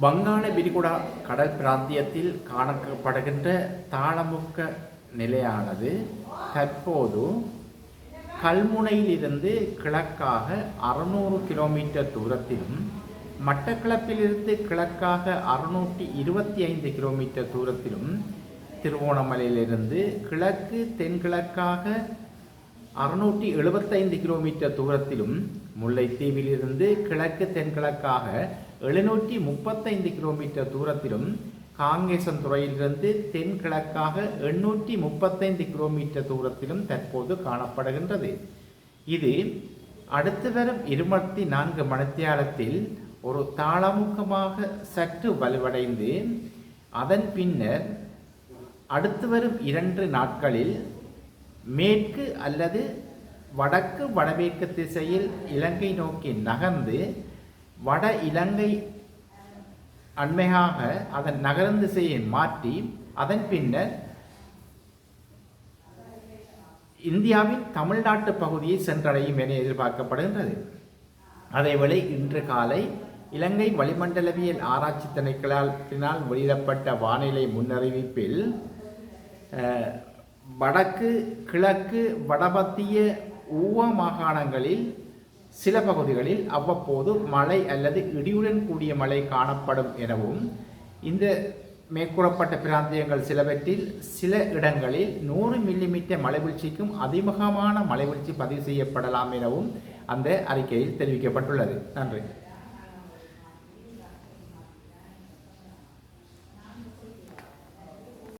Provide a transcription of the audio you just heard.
வங்காள விரிகுடா கடல் பிராந்தியத்தில் காணப்படுகின்ற தாளமுக்க நிலையானது தற்போது கல்முனையிலிருந்து கிழக்காக அறுநூறு கிலோமீட்டர் தூரத்திலும் மட்டக்களப்பிலிருந்து கிழக்காக அறுநூற்றி இருபத்தி ஐந்து கிலோமீட்டர் தூரத்திலும் திருவோணமலையிலிருந்து கிழக்கு தென்கிழக்காக அறுநூற்றி எழுபத்தைந்து கிலோமீட்டர் தூரத்திலும் முல்லைத்தீவிலிருந்து கிழக்கு தென்கிழக்காக எழுநூற்றி முப்பத்தைந்து கிலோமீட்டர் தூரத்திலும் காங்கேசன்துறையிலிருந்து தென்கிழக்காக எண்ணூற்றி முப்பத்தைந்து கிலோமீட்டர் தூரத்திலும் தற்போது காணப்படுகின்றது. இது அடுத்து வரும் இருபத்தி நான்கு மணித்தியாலத்தில் ஒரு தாளமுகமாக சற்று வலுவடைந்து அதன் பின்னர் அடுத்து வரும் இரண்டு நாட்களில் மேற்கு அல்லது வடக்கு வடமேற்கு திசையில் இலங்கை நோக்கி நகர்ந்து வட இலங்கை அண்மையாக அதன் நகரும் திசையை மாற்றி அதன் பின்னர் இந்தியாவின் தமிழ்நாட்டு பகுதியை சென்றடையும் என எதிர்பார்க்கப்படுகின்றது. அதேவேளை இன்று காலை இலங்கை வளிமண்டலவியல் ஆராய்ச்சி திணைக்களத்தினால் வெளியிடப்பட்ட வானிலை முன்னறிவிப்பில் வடக்கு கிழக்கு வடமத்திய ஊவ மாகாணங்களில் சில பகுதிகளில் அவ்வப்போது மழை அல்லது இடியுடன் கூடிய மழை காணப்படும் எனவும் இந்த மேற்கூறப்பட்ட பிராந்தியங்கள் சிலவற்றில் சில இடங்களில் நூறு மில்லிமீட்டர் மலைவீழ்ச்சிக்கும் அதிமுகமான மலைவீழ்ச்சி பதிவு செய்யப்படலாம் எனவும் அந்த அறிக்கையில் தெரிவிக்கப்பட்டுள்ளது. நன்றி.